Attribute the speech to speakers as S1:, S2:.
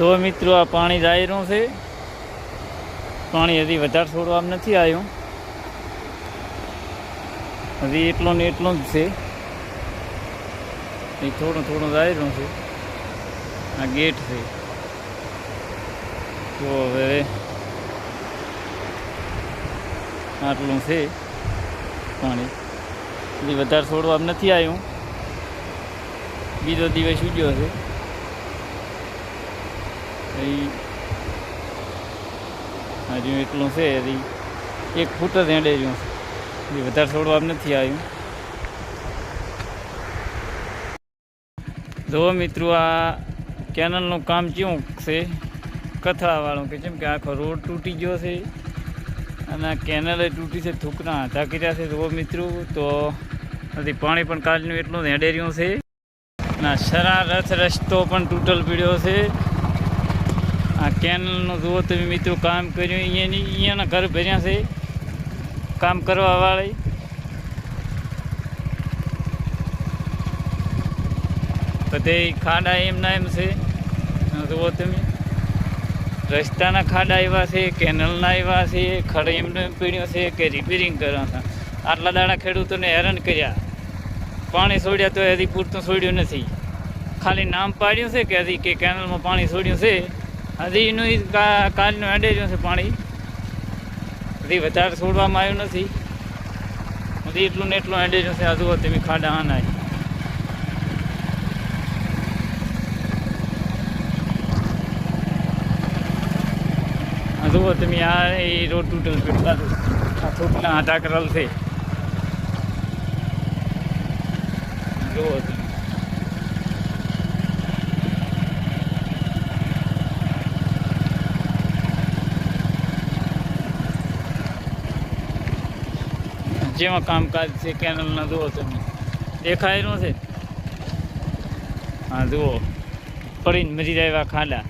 S1: તો મિત્રો આ પાણી જાય રહ્યું છે. પાણી હજી વધારે છોડવા નથી આવ્યું. હજી એટલો ને એટલો જ છે. એ થોડું થોડું જાય રહ્યું છે. આ ગેટ છે. તો હવે આટલું છે પાણી. હજી વધારે છોડવા નથી આવ્યું. બીજો દિવસ ઉજ્યો છે. હજુ એટલું છે હજી. એક ફૂટ જ હેડે રહ્યું છે. વધારે છોડવા નથી આવ્યું. જો મિત્રો, આ કેનલનું કામ કેવું છે? કથળાવાળું કે જેમ કે આખો રોડ તૂટી ગયો છે. અને આ કેનલે તૂટી છે, થૂકના હતા કર્યા છે. જો મિત્રો, તો હજી પાણી પણ કાલનું એટલું હેડે રહ્યું છે. ના શરારથ રસ્તો પણ તૂટલ પીડ્યો છે. આ કેનલનું જુઓ તમે મિત્રો, કામ કર્યું. અહીંયાની, અહીંયાના ઘર ભર્યા છે. કામ કરવા વાળી. બધે ખાડા એમના એમ છે. જુઓ તમે. રસ્તાના ખાડા એવા છે, કેનલના એવા છે, ખડ એમનો એમ પીડ્યો છે કે રિપેરિંગ કરવાના આટલા દાડા ખેડૂતોને હેરાન કર્યા. પાણી છોડ્યા તો હજી પૂરતું છોડ્યું નથી. ખાલી નામ પાડ્યું છે કે હજી કે કેનલમાં પાણી છોડ્યું છે. હજી એનું કાલનું હેડે રહ્યું છે પાણી. હજી વધારે છોડવામાં આવ્યું નથી. હજી એટલું ને એટલું હેડે રહ્યું છે હજુ તમે ખાડા આના આ જુઓ તમે આ એ રોડ તૂટેલ પીટલા આ થોટલા આટા કરેલ છે. જુઓ. તમે જેમાં કામકાજ છે, કેનલના જુઓ તમે. દેખાય રહ્યું છે. હા, જુઓ. પડીને મરી જાય ખાડા.